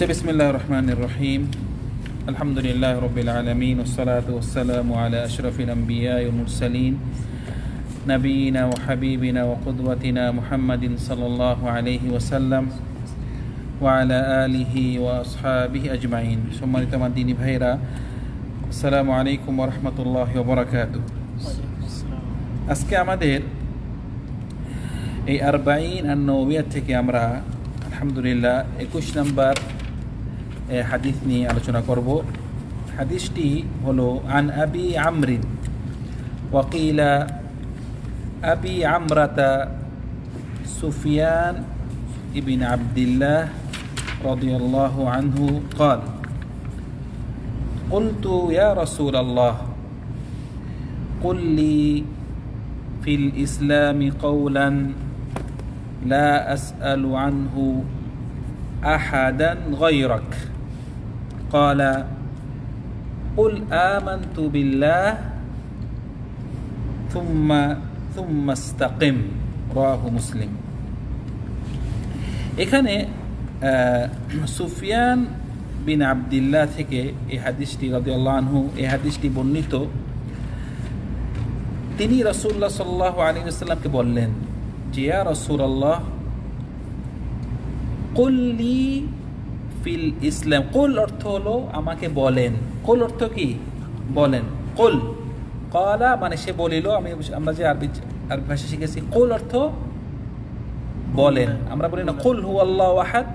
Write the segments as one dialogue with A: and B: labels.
A: আচ্ছা বিসমিল্লাহ রহমান রহিম আলহামদুলিল্লাহ রবিল আলমিন ওসলাত ওসালাম আলা আশরফিল আম্বিয়া মুরসালিন নবীনা ও হাবিবিনা ও কুদওয়াতিনা মুহাম্মাদিন সাল্লাহ আলহি ওসাল্লাম ওয়ালা আলিহি ও আসহাবিহি আজমাইন সম্মানিত আমার দিনী ভাইরা আসসালামু আলাইকুম রহমতুল্লাহ বরাকাত আজকে আমাদের এই আরবাইন আর নৌমিয়া থেকে আমরা আলহামদুলিল্লাহ একুশ নম্বর এ, হাদিস নিয়ে আলোচনা করব হাদিসটি হলো আন আবি আমরিন ওয়াকিলা আবি আমরাতা সুফিয়ান ইবিন আবদুল্লাহ رضي الله عنه قال قلت يا رسول الله قل لي في الإسلام قولا لا أسأل عنه أحدا غيرك قال قل آمنت بالله ثم ثم استقم رواه مسلم এখানে আহ, সুফিয়ান বিন আবদুল্লাহ থেকে এই হাদিসটি রাদিয়াল্লাহু আনহু এই হাদিসটি বর্ণিত তিনি রসুল্লাহ সাল্লাহ আলী সাল্লামকে বললেন জিয়া রসুল্লাহ কুল্লি ফিল ইসলাম। কুল অর্থ হলো আমাকে বলেন। কুল অর্থ কি? বলেন। কুল। কলা মানে সে বলিল আমি আমরা যে আরবি আরবি ভাষা শিখেছি কুল অর্থ বলেন। আমরা বলি না কুল হু আল্লাহ ওয়াহাদ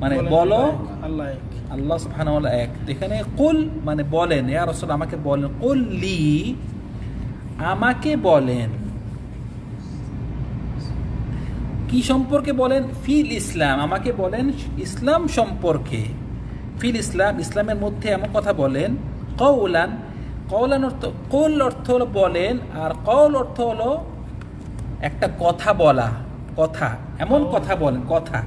A: মানে বলো।
B: আল্লাহ এক
A: আল্লাহ সুবহানাহু ওয়া তাআলা এক। এখানে কুল মানে বলেন। ইয়া রাসূল আমাকে বলেন। কুল লি আমাকে বলেন। কি সম্পর্কে বলেন? ফিল ইসলাম। আমাকে বলেন ইসলাম সম্পর্কে। ফিল ইসলাম ইসলামের মধ্যে এমন কথা বলেন কৌলান কৌলান অর্থ কৌল অর্থ হলো বলেন আর কৌল অর্থ হলো একটা কথা বলা কথা এমন কথা বলেন কথা।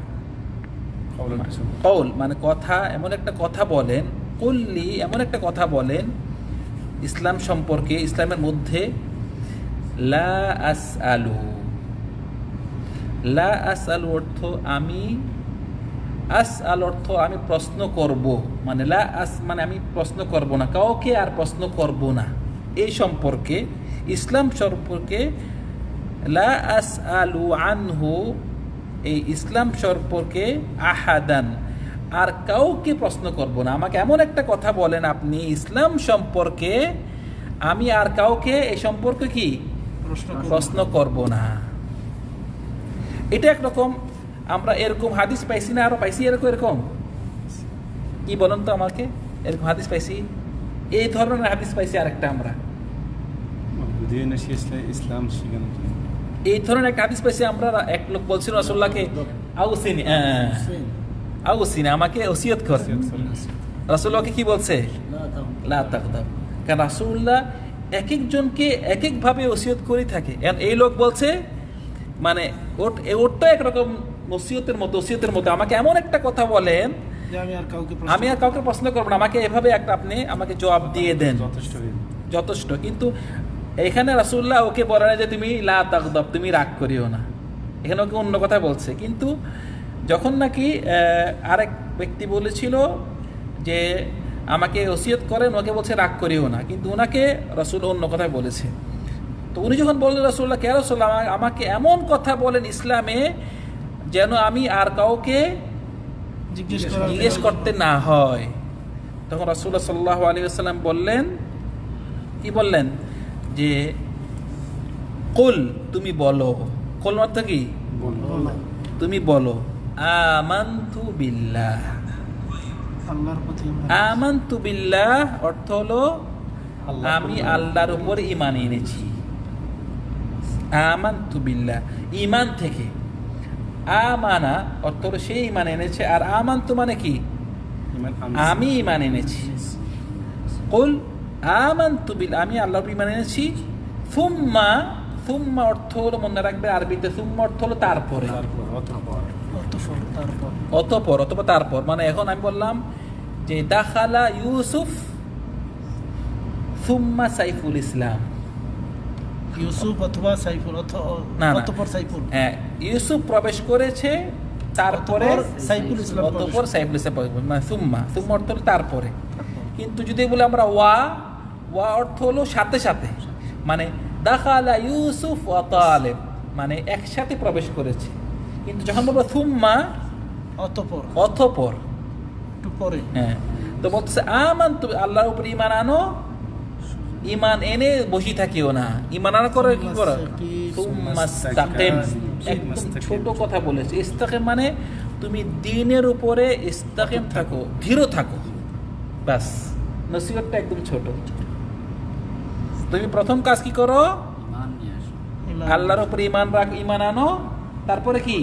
A: কৌল মানে কথা এমন একটা কথা বলেন কল্লি এমন একটা কথা বলেন ইসলাম সম্পর্কে ইসলামের মধ্যে লা আস আলু লা আস আলু অর্থ আমি আস আল অর্থ আমি প্রশ্ন করব। মানে লা আস মানে আমি প্রশ্ন করব না কাউকে আর প্রশ্ন করব না। এই সম্পর্কে ইসলাম সম্পর্কে লা আস আলু আনহু এই ইসলাম সম্পর্কে আহাদান আর কাউকে প্রশ্ন করব না। আমাকে এমন একটা কথা বলেন আপনি ইসলাম সম্পর্কে আমি আর কাউকে এই সম্পর্কে কি?
B: প্রশ্ন করব
A: না। এটা একরকম আমরা এরকম হাদিস পাইছি না আরও পাইছি এরকম এরকম। কি বলেন তো আমাকে? এরকম হাদিস পাইছি? এই ধরনের হাদিস পাইছি আরেকটা আমরা।
C: ইসলাম
A: এই ধরনের একটা হাদিস পাইছি আমরা এক লোক বলছিল রাসুল্লাহকে আউসিনি
B: হুসেন,
A: আউসিনি আমাকে ওসিয়ত কর। রাসুল্লাহকে কি বলছে? কারণ রাসুল্লাহ এক একজনকে এক একভাবে ওসিয়ত করে থাকে। এই লোক বলছে মানে ওর ওরটা একরকম নসিয়তের মতো ওসিয়তের মতো। আমাকে এমন একটা কথা বলেন
B: যে আমি আর কাউকে প্রশ্ন
A: আমি আর কাউকে প্রশ্ন করব না। আমাকে এভাবে একটা আপনি আমাকে জবাব দিয়ে দেন।
C: যথেষ্ট।
A: যথেষ্ট। কিন্তু এখানে রাসুল্লাহ ওকে বলে না যে তুমি লা তাকদব তুমি রাগ করিও না। এখানে ওকে অন্য কথা বলছে। কিন্তু যখন নাকি আরেক ব্যক্তি বলেছিল যে আমাকে ওসিয়ত করেন ওকে বলছে রাগ করিও না। কিন্তু ওনাকে রসুল অন্য কথাই বলেছে। তো উনি যখন বললেন রসুল্লাহ কে রসুল্লাহ আমাকে এমন কথা বলেন ইসলামে যেন আমি আর কাউকে
B: জিজ্ঞেস
A: করতে না। হয়। তখন রাসুল্লাহ সাল্লাহ আলী আসাল্লাম বললেন কি বললেন? যে কুল তুমি বলো। কুল অর্থ কি? তুমি বলো আমান্তু বিল্লাহ। আমান্তু বিল্লাহ অর্থ হলো আমি আল্লাহর উপর ইমান এনেছি। আমান্তু বিল্লাহ ইমান থেকে। আমানা অর্থ হলো সে ইমান এনেছে আর আমান্তু মানে কি? আমি ইমান এনেছি। কুল আমান্তু বিল আমি আল্লাহর ইমান এনেছি। থুম্মা থুম্মা অর্থ হলো মনে রাখবে আরবিতে থুম্মা অর্থ হলো তারপরে।
C: তারপর অতঃপর।
B: অতঃপর তারপর।
A: অতপর অথবা তারপর। মানে এখন আমি বললাম যে দাখালা ইউসুফ সুম্মা সাইফুল ইসলাম।
B: ইউসুফ অথবা সাইফুল। অতঃপর সাইফুল।
A: হ্যাঁ ইউসুফ প্রবেশ করেছে তারপরে
B: অতঃপর সাইফুল ইসলাম
A: অতঃপর সাইফুল ইসলাম মানে সুম্মা সুম্মা অর্থ হলো তারপরে। কিন্তু যদি বলে আমরা ওয়া ওয়া অর্থ হলো সাথে সাথে। মানে দাখালা ইউসুফ ওয়া তালেব মানে একসাথে প্রবেশ করেছে। কিন্তু যখন বলব সুম্মা
B: অতঃপর।
A: অথপর
B: একটু পরে।
A: হ্যাঁ তো বলতেছে আমান তুমি আল্লাহর উপর ইমান আনো ইমান এনে বসে থাকিও না। ইমান আনা করে কি করো ছোট কথা বলেছে। ইস্তাকিম মানে তুমি দিনের উপরে ইস্তাকিম থাকো ধীর থাকো। ব্যাস নসিহতটা একদম ছোট। তুমি প্রথম কাজ কি করো? আল্লাহর উপরে ইমান রাখ ইমান আনো। তারপরে কি?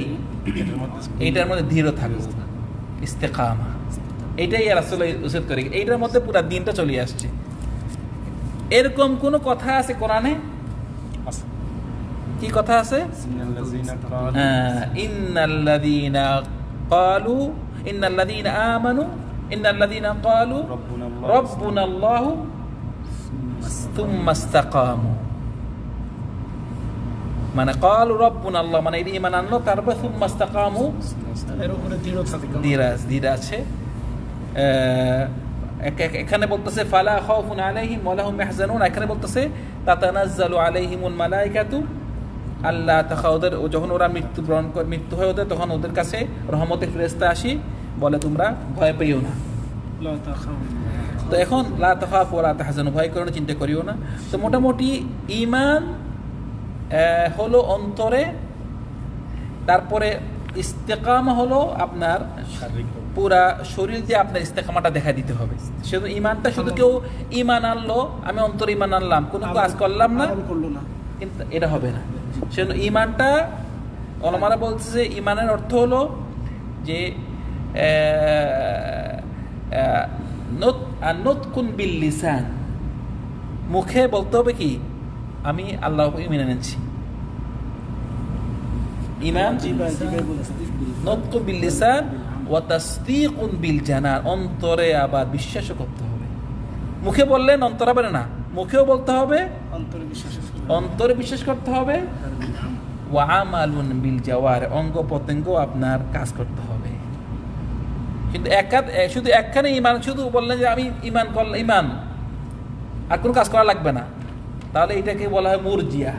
C: এটার মধ্যে
A: এইটার মধ্যে ধীর থাকো। ইস্তেকামা। এটাই রাসুল উচিত করে। এইটার মধ্যে পুরা দিনটা চলে আসছে। এরকম কোন কথা আছে কোরআনে। কি কথা আছে?
C: ইন্নাল্লাযীনা ক্বালু
A: আহ, ইন্নাল্লাযীনা ক্বালু ইন্নাল্লাযীনা আমানু ইন্নাল্লাযীনা ক্বালু
C: রাব্বুনাল্লাহ
A: ইসতাকামু মানে ক্বালু রাব্বুনাল্লাহ মানে এই ঈমান আনলো তারপর থুম্মা ইসতাকামু
B: এর উপরে দৃঢ়
A: আছে এখানে বলতেছে ফালা খাউফুন আলাইহিম ওয়া লাহুম ইয়াহজানুন। এখানে বলতেছে তাতানাজ্জালু আলাইহিমুল মালাইকাতু আল্লাহ তাখা ওদের যখন ওরা মৃত্যুবরণ করে মৃত্যু হয় ওদের তখন ওদের কাছে রহমতের ফেরেশতা আসি বলে তোমরা ভয় পেও না। তো এখন লা তাখাফ ওয়া লা তাহজানু ভয় করো না চিন্তা করিও না। তো মোটামুটি ঈমান আহ, হলো অন্তরে তারপরে ইস্তেকামা হলো আপনার
C: শারীরিক
A: পুরা শরীর দিয়ে আপনার ইস্তেকামাটা দেখা দিতে হবে। শুধু ইমানটা শুধু কেউ ইমান আনলো আমি অন্তর ইমান আনলাম কোনো কাজ করলাম না। কিন্তু এটা হবে না। সেজন্য ইমানটা অলমারা বলছে যে ইমানের অর্থ হলো যে নতকুন বিল লিসান। মুখে বলতে হবে কি আমি আল্লাহ ইমান এনেছি। ইমান
B: জিবায়
A: বিল লিসান ওয়া তাসদীকুন বিল জানান অন্তরে আবার বিশ্বাসও করতে হবে। মুখে বললেন অন্তর হবে না? মুখেও বলতে হবে।
B: অন্তরে বিশ্বাস করতে হবে।
A: ওয়া আমালুন বিল জাওয়ার অঙ্গ প্রত্যঙ্গ আপনার কাজ করতে হবে। কিন্তু একা শুধু একখানে ইমান, শুধু বললেন যে আমি ইমান করলাম, ইমান। আর কোনো কাজ করা লাগবে না। তাহলে এটাকে বলা হয় মুরজিয়া।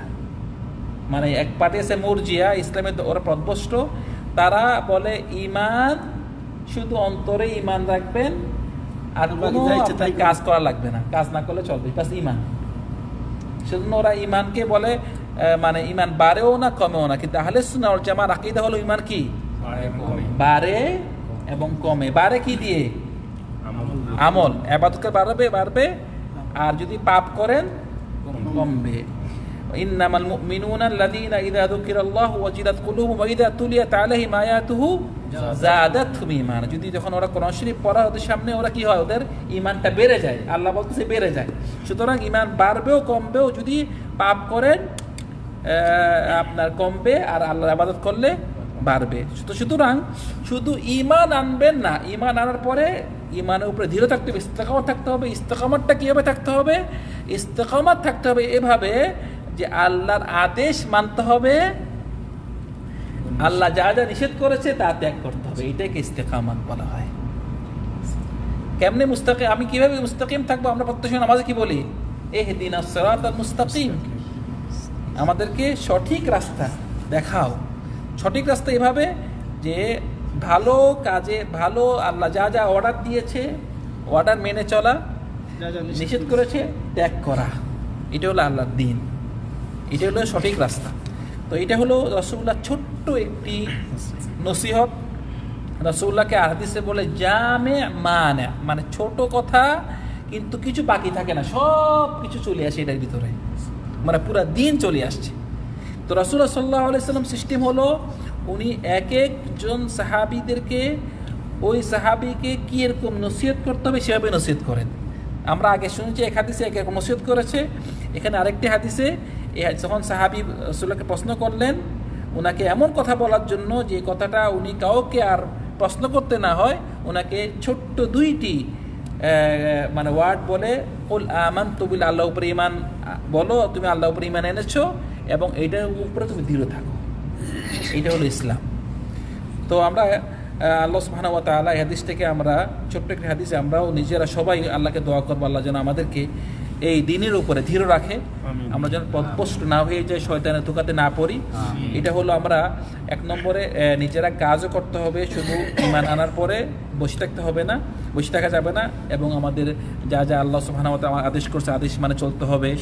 A: মানে এক পার্টি আছে মুরজিয়া ইসলামের ওরা পদভষ্ট তারা বলে ইমান শুধু অন্তরে ইমান রাখবেন আর কোনো
B: তাই।
A: কাজ করা লাগবে না। কাজ না করলে চলবে বাস ইমান সেজন্য ওরা ইমানকে বলে মানে ইমান বাড়েও না কমেও না কিন্তু আহলে ওয়াল জামার আকীদা হলো ইমান কি? বাড়ে এবং কমে। বাড়ে কি দিয়ে? আমল। আবাদতকে বাড়বে বাড়বে। আর যদি পাপ করেন কমবে। ইন্নামাল মুমিনুনা আল্লাযীনা ইযা যুকিরাল্লাহু ওয়াজিলাত কুলুবুহুম ওয়া ইযা তুলিয়াত আলাইহিম আয়াতুহু যাদাতহুম ঈমানা। যদি যখন ওরা কোরআন শরীফ পড়া, ওদের সামনে ওরা কি হয়? ওদের ঈমানটা বেড়ে যায়। আল্লাহ বলতেছে বেড়ে যায়। সুতরাং ঈমান বাড়বেও, কমবেও যদি পাপ করেন আপনার কমবে আর আল্লাহর আবাদত করলে বাড়বে। তো সুতরাং শুধু ইমান আনবেন না ইমান আনার পরে ইমানের উপরে দৃঢ় থাকতে হবে, ইস্তেকামত থাকতে হবে, ইস্তেকামতটা কীভাবে থাকতে হবে? ইস্তেকামত থাকতে হবে এভাবে যে আল্লাহর আদেশ মানতে হবে আল্লাহ যা যা নিষেধ করেছে তা ত্যাগ করতে হবে। এটাকে ইস্তেকামত বলা হয়। কেমনে মুস্তাকিম আমি কীভাবে মুস্তাকিম থাকব? আমরা প্রত্যেক নামাজে কি বলি? এ দিন মুস্তাকিম। আমাদেরকে সঠিক রাস্তা দেখাও। সঠিক রাস্তা এভাবে যে ভালো কাজে ভালো আল্লাহ যা যা অর্ডার দিয়েছে অর্ডার মেনে চলা নিষেধ করেছে ত্যাগ করা। এটা হলো আল্লাহর দিন। এটা হলো সঠিক রাস্তা। তো এটা হলো রসগোল্লাহ ছোট্ট একটি নসিহত। রসগোল্লাহকে আহাদিসে বলে জামে মানে মানে ছোট কথা কিন্তু কিছু বাকি থাকে না, সব কিছু চলে আসে এটার ভিতরে। মানে পুরা দিন চলে আসছে। তো রসুল্লাহ সাল্লাহ আলাইসাল্লাম সিস্টেম হলো উনি এক একজন সাহাবিদেরকে, ওই সাহাবিকে কী এরকম নসিহত করতে হবে সেভাবে নসিহত করেন। আমরা আগে শুনেছি এক হাদিসে এক এক নসিহত করেছে। এখানে আরেকটি হাদিসে যখন সাহাবি রসুল্লাহকে প্রশ্ন করলেন ওনাকে এমন কথা বলার জন্য যে কথাটা উনি কাউকে আর প্রশ্ন করতে না হয় ওনাকে ছোট্ট দুইটি মানে ওয়ার্ড বলে, কুল আমান তুবিল আল্লাহ উপরে ইমান বলো, তুমি আল্লাহ উপরে ইমান এনেছো এবং এইটার উপরে তুমি দৃঢ় থাকো। এটা হলো ইসলাম। তো আমরা আল্লাহ সুবহানাহু ওয়া তাআলা এই হাদিস থেকে আমরা, ছোট্ট একটি হাদিসে আমরাও নিজেরা সবাই আল্লাহকে দোয়া করব, আল্লাহ যেন আমাদেরকে এই দিনের উপরে ধীর রাখে। আমরা যেন পথভ্রষ্ট না হয়ে যাই শয়তানের ধোকাতে না পড়ি। এটা হলো আমরা এক নম্বরে নিজেরা কাজও করতে হবে শুধু ইমান আনার পরে বসে থাকতে হবে না বসে থাকা যাবে না এবং আমাদের যা যা আল্লাহ তাআলা আদেশ করছে আদেশ মানে চলতে হবে।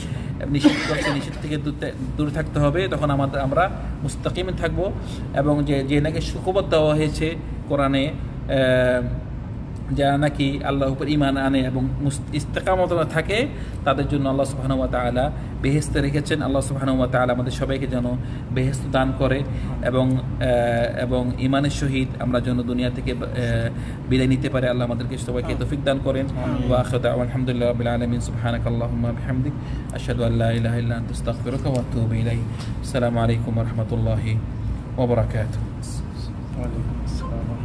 A: নিষেধ করছে নিষেধ থেকে দূরে- থাকতে হবে তখন আমাদের আমরা মুস্তাকিমে থাকব এবং যে যে নাকি সুখবর দেওয়া হয়েছে কোরআনে যারা নাকি আল্লাহ উপর ইমান আনে এবং ইস্তেকামত থাকে তাদের জন্য আল্লাহ সুবহানাহু ওয়া তাআলা বেহেস্তে রেখেছেন। আল্লাহ সুবহানাহু ওয়া তাআলা আমাদের সবাইকে যেন বেহেস্ত দান করে এবং এবং ইমানের সহিত আমরা যেন দুনিয়া থেকে বিদায় নিতে পারে। আল্লাহ আমাদেরকে সবাইকে তৌফিক দান করেন। আলহামদুলিল্লাহি রাব্বিল আলামিন। সুবহানাকা আল্লাহুম্মা বিহামদিক। আশহাদু আল্লা ইলাহা ইল্লা ওয়া আতুবু ইলাইক। আসসালামু আলাইকুম ওয়া রাহমাতুল্লাহি ওয়া বারাকাতুহু।
C: ওয়ালাইকুম আসসালাম।